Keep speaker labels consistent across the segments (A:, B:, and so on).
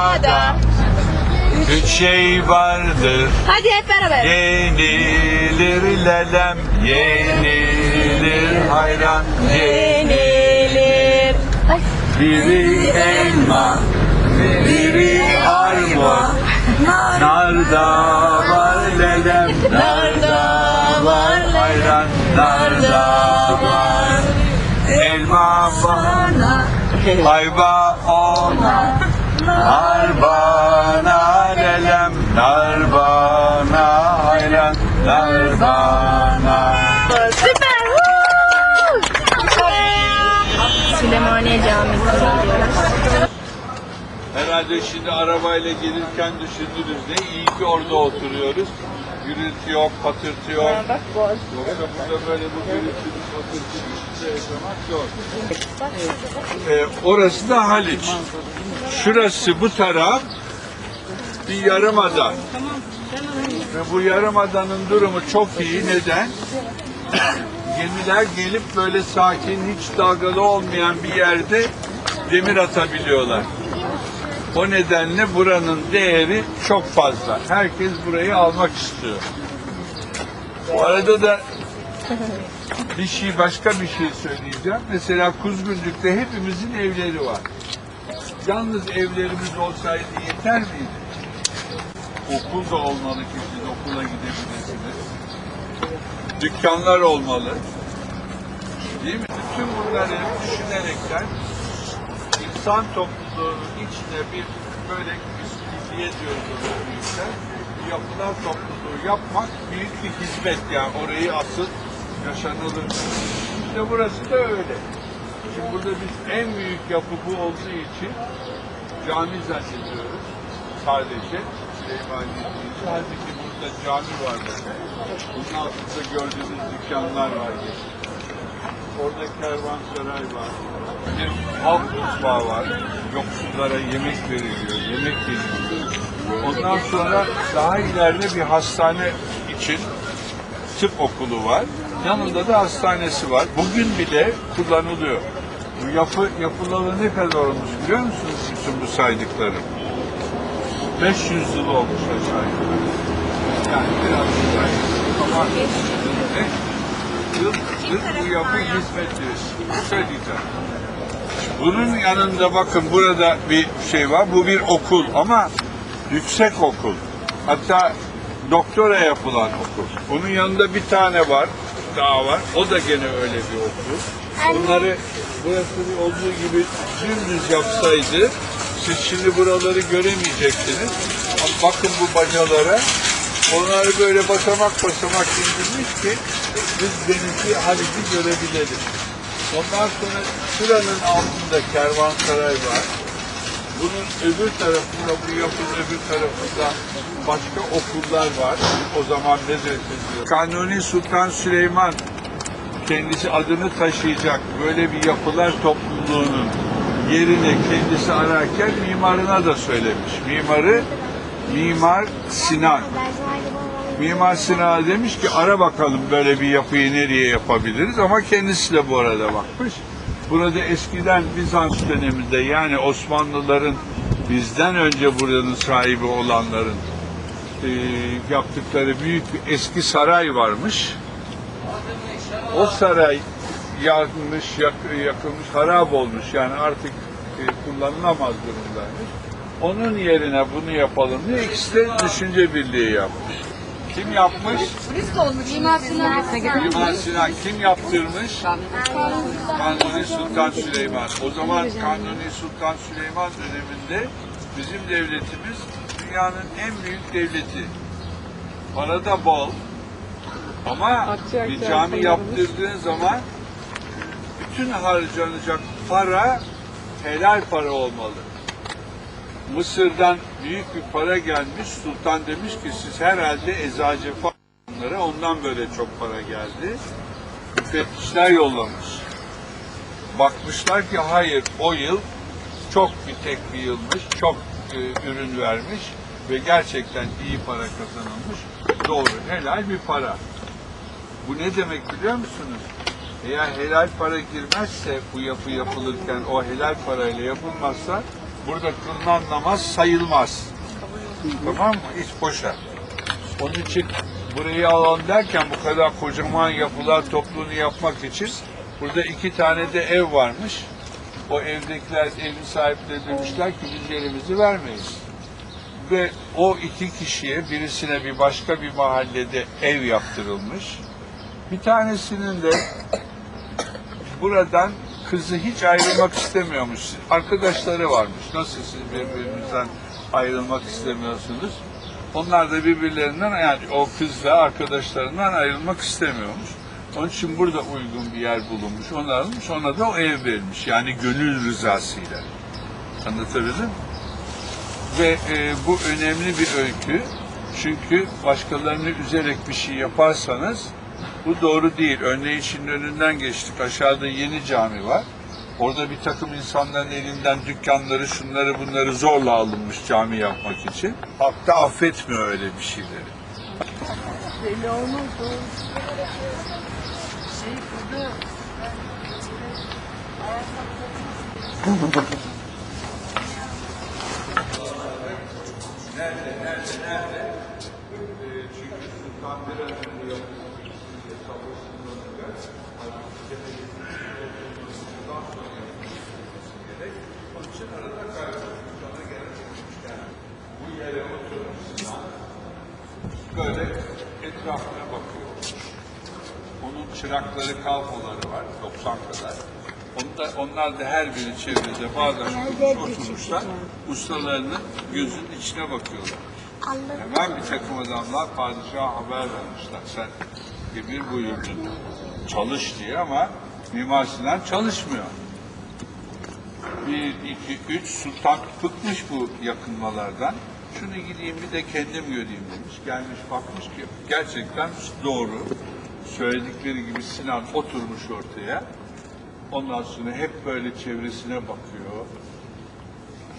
A: dünyada.
B: Üç şey vardır.
A: Hadi hep beraber.
B: Yenilir lelem Yenilir hayran
A: Yenilir.
B: Biri elma Biri armut Narda var lelem
A: Narda var
B: hayran Narda var Elma bana Ayva ona Nar bana lelem Nar bana hayran Nar bana
A: Süper. Süleymaniye Camii'ne gidiyoruz.
B: Herhalde şimdi arabayla gelirken düşündünüz ne iyi ki orada oturuyoruz. Gürültü yok, patırtı yok.
A: Bak boş.
B: Yoksa burada böyle bu gürültülü patırtı içinde yaşamak zor. Ee, orası da Haliç. Şurası bu taraf bir yarımada. Ve bu yarımadanın durumu çok iyi. Neden? Gemiler gelip böyle sakin, hiç dalgalı olmayan bir yerde demir atabiliyorlar. O nedenle buranın değeri çok fazla. Herkes burayı almak istiyor. Bu arada da bir şey başka bir şey söyleyeceğim. Mesela Kuzguncuk'ta hepimizin evleri var. Yalnız evlerimiz olsaydı yeter miydi? Okul da olmalı ki siz okula gidebilirsiniz. Dükkanlar olmalı. Değil mi? Bütün bunları düşünerekten insan topluluğunun içine bir böyle milliye diyoruz büyükler. Yapılar topluluğu yapmak büyük bir hizmet yani orayı asıl yaşanılır. İşte burası da öyle. Şimdi burada biz en büyük yapı bu olduğu için cami zannediyoruz sadece Süleymaniye değil. Halbuki burada cami var böyle. Bunun altında gördüğünüz dükkanlar var. Orada kervansaray var. Bir halk mutfağı var. Yoksullara yemek veriliyor, yemek veriliyor. Ondan sonra daha ileride bir hastane için tıp okulu var. Yanında da hastanesi var. Bugün bile kullanılıyor. Bu yapı yapılalı ne kadar olmuş biliyor musunuz bütün bu saydıklarım? 500 yıl olmuş aşağı yukarı. Yani biraz. Ama ne? Yıl, yıl bu yapı hizmet verir. Söyleyeceğim. Bunun yanında bakın burada bir şey var. Bu bir okul ama yüksek okul. Hatta doktora yapılan okul. Onun yanında bir tane var. Daha var. O da gene öyle bir okul. Bunları burası olduğu gibi dümdüz yapsaydı siz şimdi buraları göremeyeceksiniz. Ama bakın bu bacalara. Onları böyle basamak basamak indirmiş ki biz denizi Haliç'i görebilelim. Ondan sonra şuranın altında kervansaray var. Bunun öbür tarafında, bu yapının öbür tarafında başka okullar var. O zaman medrese Kanuni Sultan Süleyman kendisi adını taşıyacak böyle bir yapılar topluluğunun yerine kendisi ararken mimarına da söylemiş. Mimarı Mimar Sinan. Mimar Sinan demiş ki ara bakalım böyle bir yapıyı nereye yapabiliriz ama kendisi de bu arada bakmış. Burada eskiden Bizans döneminde yani Osmanlıların bizden önce buranın sahibi olanların e, yaptıkları büyük bir eski saray varmış. O saray yanmış, yak, yakılmış, harap olmuş yani artık e, kullanılamaz durumdaymış. Onun yerine bunu yapalım diye ikisi de düşünce birliği yapmış. Kim yapmış?
A: Mimar Sinan.
B: Mimar Sinan kim yaptırmış? Kanuni Sultan Süleyman. O zaman Kanuni Sultan Süleyman döneminde bizim devletimiz dünyanın en büyük devleti. Para da bol. Ama bir cami yaptırdığın zaman bütün harcanacak para helal para olmalı. Mısır'dan büyük bir para gelmiş. Sultan demiş ki siz herhalde eczacı falanlara ondan böyle çok para geldi. Müfettişler yollamış. Bakmışlar ki hayır o yıl çok bir tek bir yılmış, çok e, ürün vermiş ve gerçekten iyi para kazanılmış. Doğru, helal bir para. Bu ne demek biliyor musunuz? Eğer helal para girmezse bu yapı yapılırken o helal parayla yapılmazsa burada kılınan namaz sayılmaz. Tamam mı? Hiç boşa. Onun için burayı alalım derken bu kadar kocaman yapılar topluluğunu yapmak için burada iki tane de ev varmış. O evdekiler, evin sahipleri demişler ki biz yerimizi vermeyiz. Ve o iki kişiye birisine bir başka bir mahallede ev yaptırılmış. Bir tanesinin de buradan kızı hiç ayrılmak istemiyormuş. Arkadaşları varmış. Nasıl siz birbirinizden ayrılmak istemiyorsunuz? Onlar da birbirlerinden yani o kız da arkadaşlarından ayrılmak istemiyormuş. Onun için burada uygun bir yer bulunmuş. Onu almış. Ona da o ev verilmiş. Yani gönül rızasıyla. Anlatabildim mi? Ve e, bu önemli bir öykü. Çünkü başkalarını üzerek bir şey yaparsanız bu doğru değil. Örneğin şimdi önünden geçtik. Aşağıda yeni cami var. Orada bir takım insanların elinden dükkanları, şunları bunları zorla alınmış cami yapmak için. Halk da affetmiyor öyle bir şeyleri.
C: Belli olmaz. Şey burada
B: Nerede, nerede, nerede? E, çünkü Sultan bir an önce yapmış. Savaşından evvel, halbuki tepedeki bundan sonra yapılması gerek. Onun için arada kaybolmuş. Ona gerek yani bu yere oturmuş Sinan böyle etrafına bakıyor. Onun çırakları kalfaları var, 90 kadar. Onu da, onlar da her biri çevrede bazen oturmuşlar, ustalarının gözünün içine bakıyorlar. Hemen bir takım adamlar padişaha haber vermişler. Sen emir buyurdun, çalış diye ama Mimar Sinan çalışmıyor. Bir, iki, üç, sultan bıkmış bu yakınmalardan. Şunu gideyim bir de kendim göreyim demiş. Gelmiş bakmış ki gerçekten doğru. Söyledikleri gibi Sinan oturmuş ortaya. Ondan sonra hep böyle çevresine bakıyor.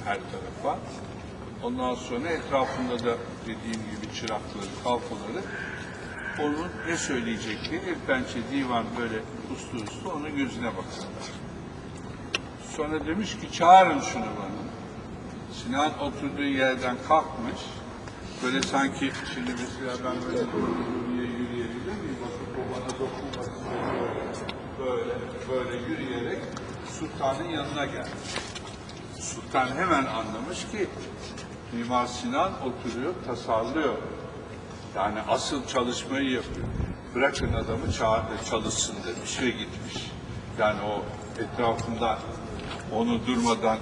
B: Her tarafa. Ondan sonra etrafında da dediğim gibi çırakları, kalfaları onun ne söyleyecekti? Bir pençe divan böyle uslu uslu onun gözüne bakıyorlar. Sonra demiş ki çağırın şunu bana. Sinan oturduğu yerden kalkmış. Böyle sanki şimdi mesela ben böyle diye yürüyebilir miyim? Bana dokunmasın. Böyle, böyle yürüyerek sultanın yanına gelmiş. Sultan hemen anlamış ki Mimar Sinan oturuyor, tasarlıyor. Yani asıl çalışmayı yapıyor. Bırakın adamı çalışsın demiş ve gitmiş. Yani o etrafında onu durmadan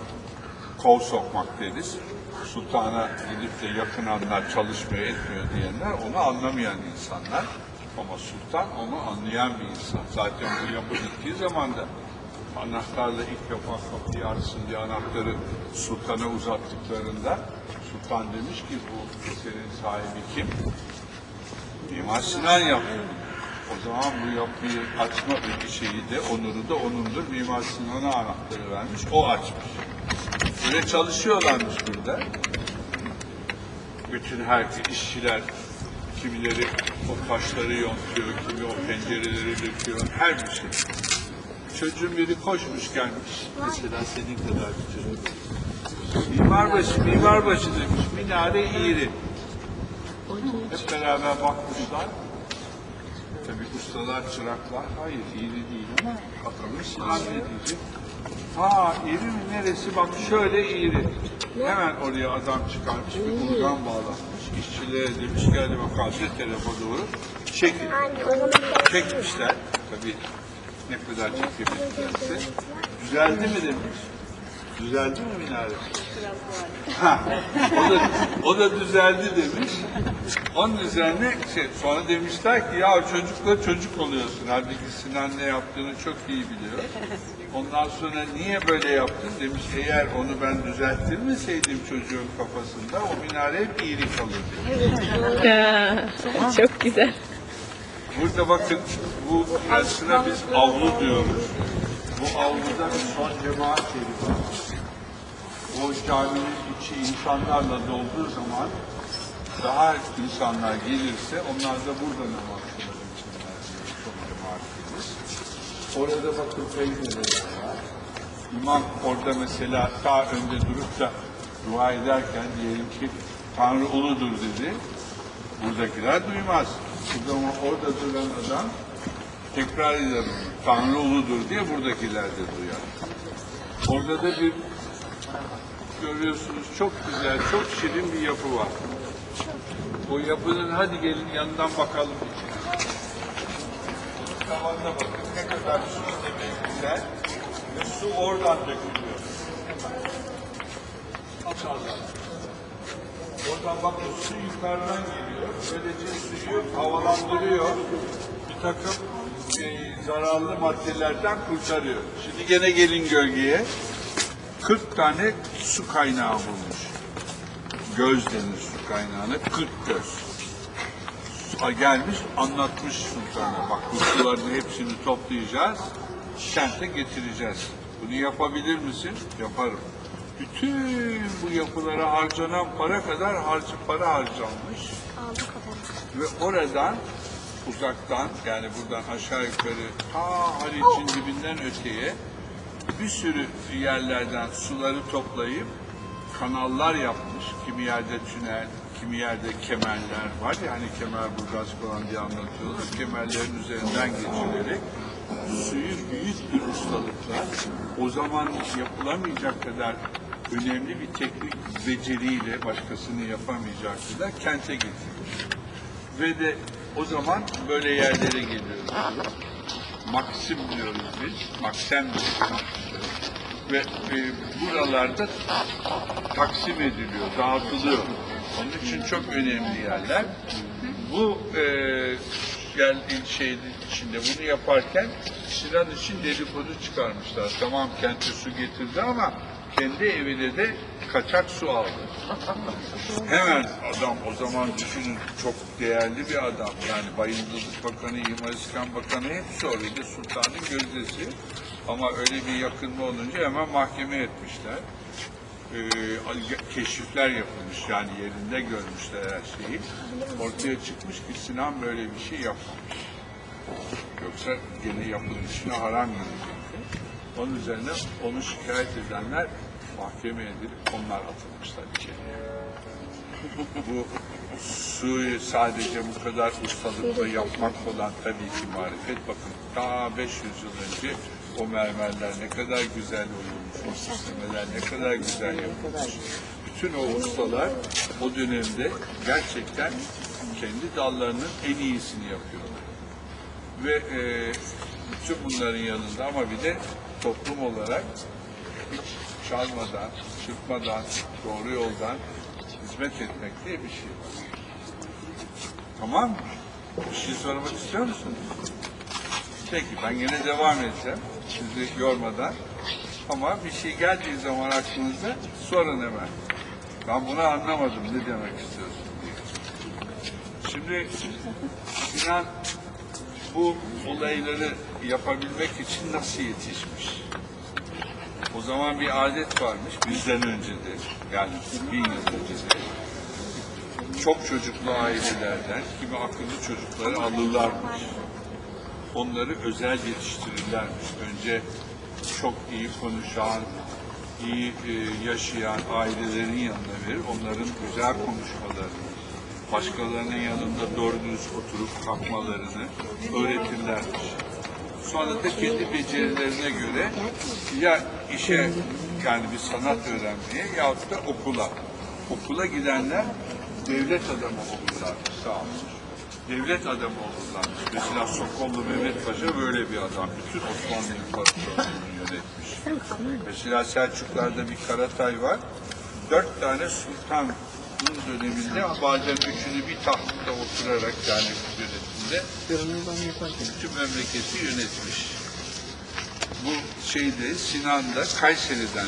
B: kol sokmak deriz. Sultana gidip de yakınanlar çalışmıyor etmiyor diyenler onu anlamayan insanlar. Ama sultan onu anlayan bir insan. Zaten bu yapı zaman da anahtarla ilk defa kapıyı açsın diye anahtarı sultana uzattıklarında sultan demiş ki bu eserin sahibi kim? Mimar Sinan yaptı. O zaman bu yapıyı açma bir şeyi de onuru da onundur. Mimar Sinan'a anahtarı vermiş, o açmış. Böyle çalışıyorlarmış burada. Bütün herkes, işçiler, kimileri o taşları yontuyor, kimi o pencereleri döküyor, her bir şey. Çocuğun biri koşmuş gelmiş, mesela senin kadar bir çocuk. Mimarbaşı, mimarbaşı demiş, minare iğri. Hep beraber bakmışlar. Tabii ustalar, çıraklar, hayır iğri değil ama bakalım Sinan ne diyecek? Ha mi neresi? Bak şöyle iğri. Hemen oraya adam çıkarmış, bir urgan bağlatmış. İşçilere demiş, geldi bakalım şu tarafa doğru. Çekin. Çekmişler. Tabii ne kadar çekebilirlerse. Düzeldi mi demiş. Düzeldi mi minare? Ha, o da, o da düzeldi demiş. Onun üzerine şey, sonra demişler ki ya çocukla çocuk oluyorsun. Halbuki Sinan ne yaptığını çok iyi biliyor. Ondan sonra niye böyle yaptın demiş. Eğer onu ben düzelttirmeseydim çocuğun kafasında o minare hep iyilik kalırdı.
A: Çok güzel.
B: Burada bakın bu burasına biz avlu diyoruz. Bu avluda bir son cemaat yeri var. Caminin içi insanlarla dolduğu zaman daha insanlar gelirse onlar da burada namaz kılar insanlar diye deriz. Orada bakın pencereler var. İmam orada mesela ta önde durup da dua ederken diyelim ki Tanrı uludur dedi. Buradakiler duymaz. O zaman orada duran adam tekrar eder. Tanrı uludur diye buradakiler de duyar. Orada da bir görüyorsunuz çok güzel, çok şirin bir yapı var. O yapının hadi gelin yanından bakalım. Tavanına bakın ne kadar su demek güzel. Ve su oradan dökülüyor. Aşağıdan. Oradan bakın su yukarıdan geliyor. Böylece suyu havalandırıyor. Bir takım e, zararlı maddelerden kurtarıyor. Şimdi gene gelin gölgeye. 40 tane su kaynağı bulmuş. Göz denir su kaynağına. 40 göz. Ha, gelmiş anlatmış sultana. Bak bu suların hepsini toplayacağız. Kente getireceğiz. Bunu yapabilir misin? Yaparım. Bütün bu yapılara harcanan para kadar harcı para harcanmış. Ve oradan uzaktan yani buradan aşağı yukarı ta Haliç'in dibinden öteye bir sürü yerlerden suları toplayıp kanallar yapmış. Kimi yerde tünel, kimi yerde kemerler var ya hani kemerburgaz falan diye anlatıyorlar. Kemerlerin üzerinden geçirerek suyu büyük bir ustalıkla o zaman yapılamayacak kadar önemli bir teknik beceriyle başkasını yapamayacağı kadar kente getirmiş. Ve de o zaman böyle yerlere geliyoruz. Maksim diyoruz biz. Maksem diyoruz. Ve e, buralarda taksim ediliyor, dağıtılıyor. Onun için çok önemli yerler. Bu e, geldiği şeyin içinde bunu yaparken Sinan için dedikodu çıkarmışlar. Tamam kente su getirdi ama kendi evine de kaçak su aldı. Hemen adam o zaman düşünün çok değerli bir adam. Yani Bayındırlık Bakanı, İmar İskan Bakanı hepsi orada sultanın gözdesi. Ama öyle bir yakınma olunca hemen mahkeme etmişler. Ee, keşifler yapılmış yani yerinde görmüşler her şeyi. Ortaya çıkmış ki Sinan böyle bir şey yapmamış. Yoksa gene yapılışına haram gelecekti. Onun üzerine onu şikayet edenler mahkemeye edilip onlar atılmışlar içeriye. bu suyu sadece bu kadar ustalıkla yapmak olan tabii ki marifet. Bakın ta 500 yıl önce o mermerler ne kadar güzel oyulmuş, o süslemeler ne kadar güzel yapılmış. Bütün o ustalar o dönemde gerçekten kendi dallarının en iyisini yapıyorlar. Ve e, bütün bunların yanında ama bir de toplum olarak hiç çalmadan, çırpmadan, doğru yoldan hizmet etmek diye bir şey var. Tamam mı? Bir şey sormak istiyor musunuz? Peki ben yine devam edeceğim. Sizi yormadan. Ama bir şey geldiği zaman aklınıza sorun hemen. Ben bunu anlamadım. Ne demek istiyorsun diye. Şimdi Sinan bu olayları yapabilmek için nasıl yetişmiş? O zaman bir adet varmış bizden önce de yani bin yıl önce de çok çocuklu ailelerden kimi akıllı çocukları alırlarmış. Onları özel yetiştirirlermiş. Önce çok iyi konuşan, iyi e, yaşayan ailelerin yanına verir. Onların güzel konuşmalarını, başkalarının yanında doğru dürüst oturup kalkmalarını öğretirlermiş. Sonra da kendi becerilerine göre ya işe yani bir sanat öğrenmeye yahut da okula. Okula gidenler devlet adamı olurlarmış sağ olsun. Devlet adamı olurlarmış. Mesela Sokollu Mehmet Paşa böyle bir adam. Bütün Osmanlı İmparatorluğu'nu yönetmiş. Mesela Selçuklar'da bir Karatay var. Dört tane sultanın döneminde bazen üçünü bir tahtta oturarak yani yönetimde bütün memleketi yönetmiş. Bu şeyde Sinan'da Kayseri'den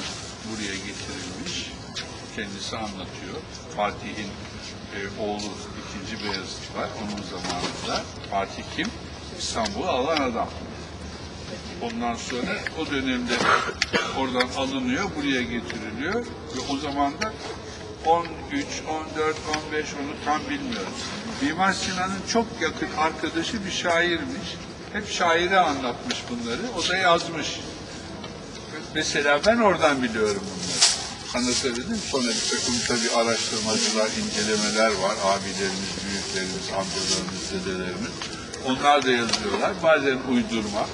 B: buraya getirilmiş. Kendisi anlatıyor. Fatih'in e, oğlu ikinci Beyazıt var onun zamanında. Fatih kim? İstanbul'u alan adam. Ondan sonra o dönemde oradan alınıyor, buraya getiriliyor ve o zaman da 13, 14, 15 onu tam bilmiyoruz. Mimar Sinan'ın çok yakın arkadaşı bir şairmiş. Hep şaire anlatmış bunları. O da yazmış. Mesela ben oradan biliyorum bunları. Anlatabildim? Sonra bir takım tabii araştırmacılar, incelemeler var. Abilerimiz, büyüklerimiz, amcalarımız, dedelerimiz. Onlar da yazıyorlar. Bazen uydurma,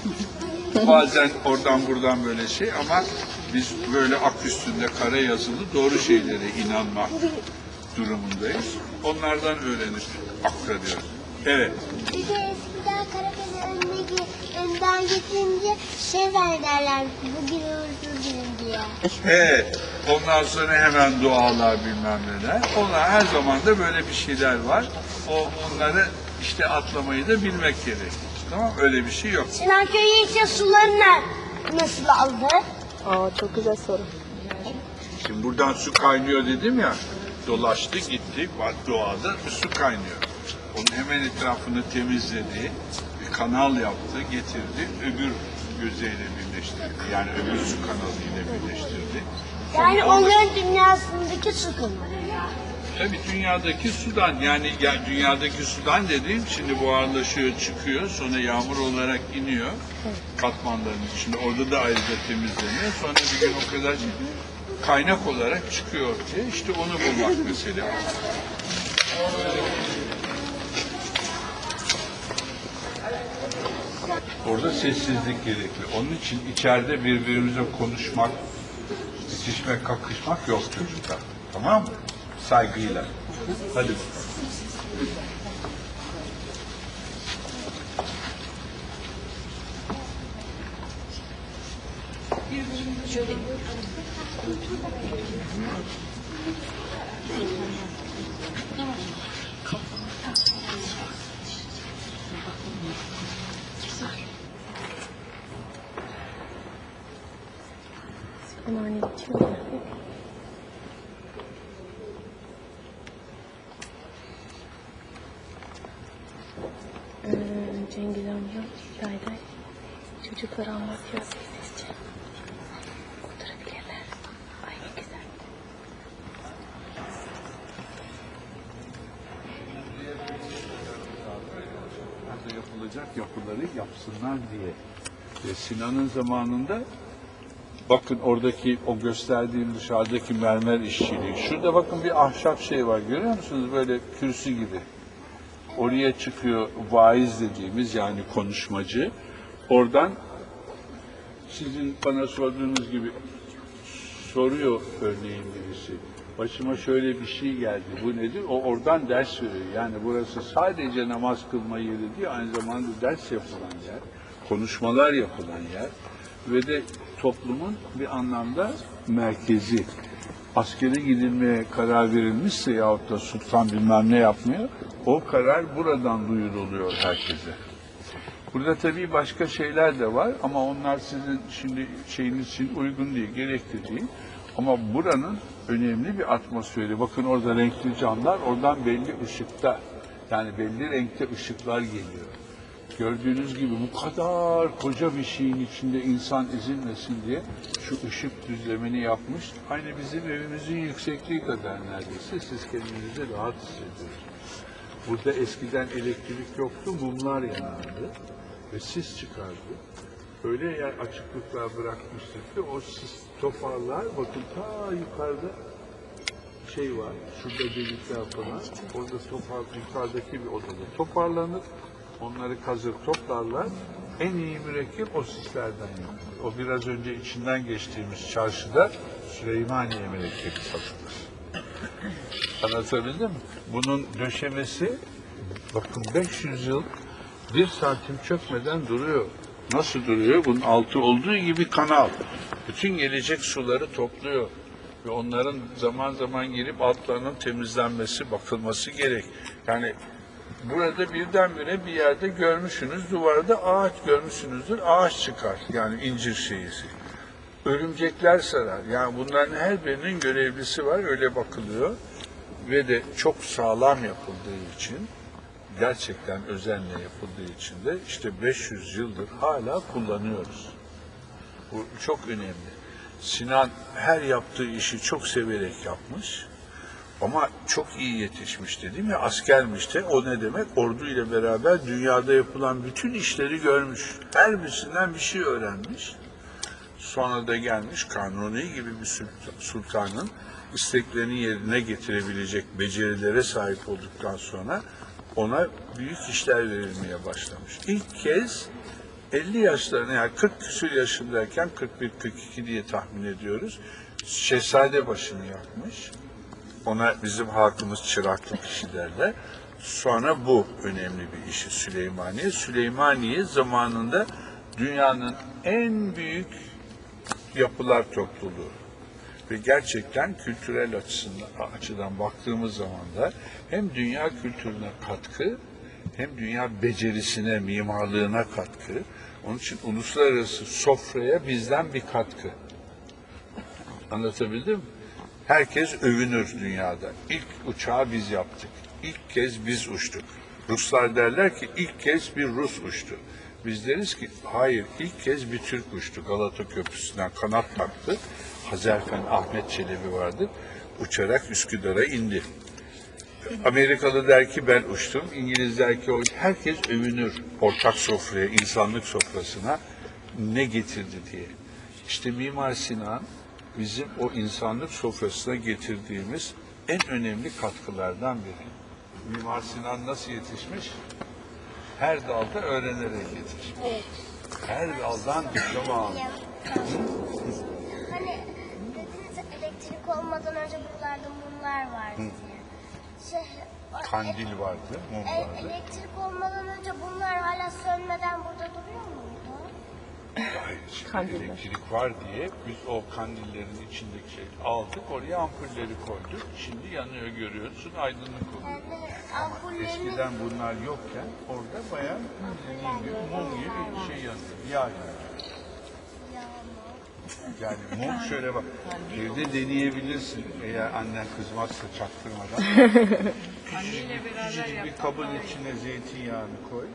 B: bazen oradan buradan böyle şey ama biz böyle ak üstünde kara yazılı doğru şeylere inanmak durumundayız. Onlardan öğrenip aktarıyoruz. Evet.
D: Bir de eskiden önüne ge- önden getirince şey derler bugün uğursuz gün diye.
B: Evet. Ondan sonra hemen dualar bilmem neler. Onlar her zaman da böyle bir şeyler var. O onları işte atlamayı da bilmek gerek. Tamam Öyle bir şey yok.
D: Sinan köyü için sularını nasıl aldı?
A: Aa çok güzel soru.
B: Şimdi buradan su kaynıyor dedim ya. Dolaştı gitti. Doğada su kaynıyor. Onun hemen etrafını temizledi. Bir kanal yaptı, getirdi. Öbür gözeyle birleştirdi. Yani öbür su kanalıyla birleştirdi.
D: Yani
B: Ondan-
D: onların dünyasındaki su kullanıyor.
B: Tabii dünyadaki sudan yani ya dünyadaki sudan dediğim şimdi buharlaşıyor çıkıyor sonra yağmur olarak iniyor katmanların içinde orada da ayrıca temizleniyor sonra bir gün o kadar kaynak olarak çıkıyor ortaya işte onu bulmak mesele. Orada sessizlik gerekli. Onun için içeride birbirimize konuşmak, itişmek, kakışmak yok çocuklar. Tamam mı? Saygıyla. Hadi.
A: Anneanne Thank
B: you. Yapılacak yapıları yapsınlar diye. Ve Sinan'ın zamanında bakın oradaki o gösterdiğim dışarıdaki mermer işçiliği. Şurada bakın bir ahşap şey var görüyor musunuz? Böyle kürsü gibi. Oraya çıkıyor vaiz dediğimiz yani konuşmacı. Oradan sizin bana sorduğunuz gibi soruyor örneğin birisi. Başıma şöyle bir şey geldi. Bu nedir? O oradan ders veriyor. Yani burası sadece namaz kılma yeri değil, aynı zamanda ders yapılan yer, konuşmalar yapılan yer ve de toplumun bir anlamda merkezi. Askere gidilmeye karar verilmişse yahut da sultan bilmem ne yapmıyor, o karar buradan duyuruluyor herkese. Burada tabii başka şeyler de var ama onlar sizin şimdi şeyiniz için uygun değil, gerekli değil. Ama buranın önemli bir atmosferi. Bakın orada renkli camlar, oradan belli ışıkta, yani belli renkte ışıklar geliyor. Gördüğünüz gibi bu kadar koca bir şeyin içinde insan ezilmesin diye şu ışık düzlemini yapmış. Aynı bizim evimizin yüksekliği kadar neredeyse. Siz kendinizi rahat hissediyorsunuz. Burada eskiden elektrik yoktu, mumlar yanardı ve sis çıkardı. Öyle yer açıklıklar bırakmıştık ki o sis toparlar, bakın ta yukarıda şey var, şurada delikler falan, orada topar, yukarıdaki bir odada toparlanır, onları kazır toplarlar, en iyi mürekkep o sislerden yapılır. O biraz önce içinden geçtiğimiz çarşıda Süleymaniye mürekkebi satılır. Anlatabildim mi? Bunun döşemesi bakın 500 yıl bir santim çökmeden duruyor. Nasıl duruyor? Bunun altı olduğu gibi kanal. Bütün gelecek suları topluyor. Ve onların zaman zaman girip altlarının temizlenmesi, bakılması gerek. Yani burada birdenbire bir yerde görmüşsünüz, duvarda ağaç görmüşsünüzdür, ağaç çıkar. Yani incir şeyisi örümcekler sarar. Yani bunların her birinin görevlisi var, öyle bakılıyor. Ve de çok sağlam yapıldığı için, gerçekten özenle yapıldığı için de işte 500 yıldır hala kullanıyoruz. Bu çok önemli. Sinan her yaptığı işi çok severek yapmış. Ama çok iyi yetişmişti değil mi? Askermiş de o ne demek? Ordu ile beraber dünyada yapılan bütün işleri görmüş. Her birisinden bir şey öğrenmiş. Sonra da gelmiş Kanuni gibi bir sulta- sultanın isteklerini yerine getirebilecek becerilere sahip olduktan sonra ona büyük işler verilmeye başlamış. İlk kez 50 yaşlarına yani 40 küsur yaşındayken 41-42 diye tahmin ediyoruz. Şehzade başını yapmış. Ona bizim halkımız çıraklık işi derler. Sonra bu önemli bir işi Süleymaniye. Süleymaniye zamanında dünyanın en büyük yapılar topluluğu. Ve gerçekten kültürel açısından, açıdan baktığımız zaman da hem dünya kültürüne katkı hem dünya becerisine, mimarlığına katkı. Onun için uluslararası sofraya bizden bir katkı. Anlatabildim? Herkes övünür dünyada. İlk uçağı biz yaptık. İlk kez biz uçtuk. Ruslar derler ki ilk kez bir Rus uçtu. Biz deriz ki hayır ilk kez bir Türk uçtu. Galata Köprüsü'nden kanat taktı. Hazerfen Ahmet Çelebi vardı. Uçarak Üsküdar'a indi. Amerikalı der ki ben uçtum. İngiliz der ki o. Herkes övünür ortak sofraya, insanlık sofrasına ne getirdi diye. İşte Mimar Sinan bizim o insanlık sofrasına getirdiğimiz en önemli katkılardan biri. Mimar Sinan nasıl yetişmiş? Her dalda öğrenerek yetişmiş. Her daldan diploma almış.
D: Hani elektrik olmadan önce buralarda mumlar vardı diye. Şey,
B: Kandil vardı, mum
D: e-
B: vardı.
D: elektrik olmadan önce bunlar hala sönmeden burada duruyor muydu?
B: Hayır, şimdi elektrik var diye biz o kandillerin içindeki şey aldık, oraya ampulleri koyduk. Şimdi yanıyor görüyorsun, aydınlık oluyor.
D: Yani ampullerini
B: Eskiden bunlar yokken orada bayağı mum gibi bir şey yanıyor. Yağ yanıyor. Yani mum şöyle bak, evde deneyebilirsin eğer annen kızmazsa çaktırmadan.
C: Anneyle beraber
B: Küçücük bir
C: yapmak
B: kabın
C: iyi.
B: içine zeytinyağını koy.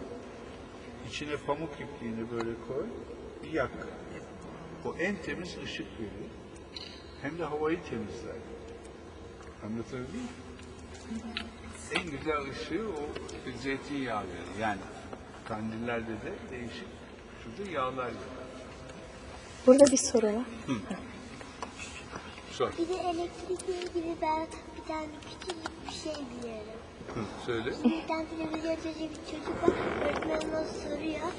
B: İçine pamuk ipliğini böyle koy. Bir yak. O en temiz ışık verir. Hem de havayı temizler. Anlatabildim mi? En güzel ışığı o zeytinyağı verir. Yani kandillerde de değişik. Şurada yağlar var.
A: Burada bir soru var.
B: Sor.
D: Bir de elektrikle ilgili ben bir tane küçücük bir şey biliyorum.
B: Hı, söyle.
D: Bir tane televizyon çocuğu bir çocuk var. Öğretmen ona soruyor.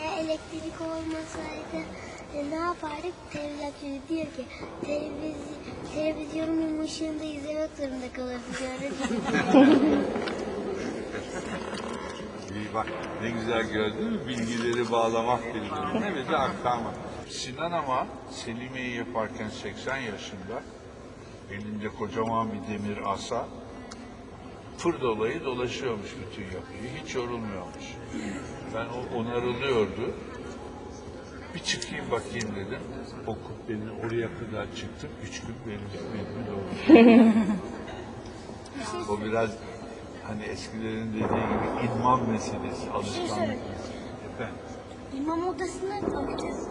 D: Eğer elektrik olmasaydı e, ne yapardık? Televizyon çocuğu diyor ki televiz televizyonun ışığında izlemek zorunda kalırdık öğretmen.
B: Bak ne güzel gördün mü? Bilgileri bağlamak birbirine ve de aktarmak. Sinan ama Selime'yi yaparken 80 yaşında elinde kocaman bir demir asa fır dolayı dolaşıyormuş bütün yapıyı. Hiç yorulmuyormuş. Ben o onarılıyordu. Bir çıkayım bakayım dedim. O kubbenin oraya kadar çıktım. Üç gün benim hizmetimi doldu. O biraz hani eskilerin dediği gibi idman meselesi, alışkanlık meselesi. Efendim,
D: İmam odasına bakacağız.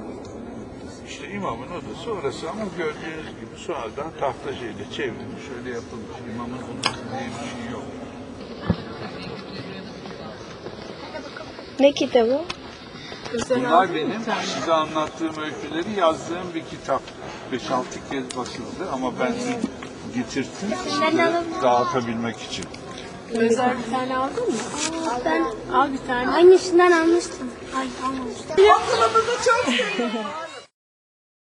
B: işte imamın odası orası ama gördüğünüz gibi sonradan tahta şeyle çevrilmiş, öyle yapılmış. İmamın odası diye bir şey yok.
A: Ne kitabı?
B: Bunlar benim size anlattığım öyküleri yazdığım bir kitap. 5-6 kez basıldı ama ben getirttim size dağıtabilmek için.
C: Özel bir tane aldın mı?
D: Ben
C: Al bir tane.
D: aynısından almıştım. Ay almamıştım.
C: Aklımızı çok seviyorum.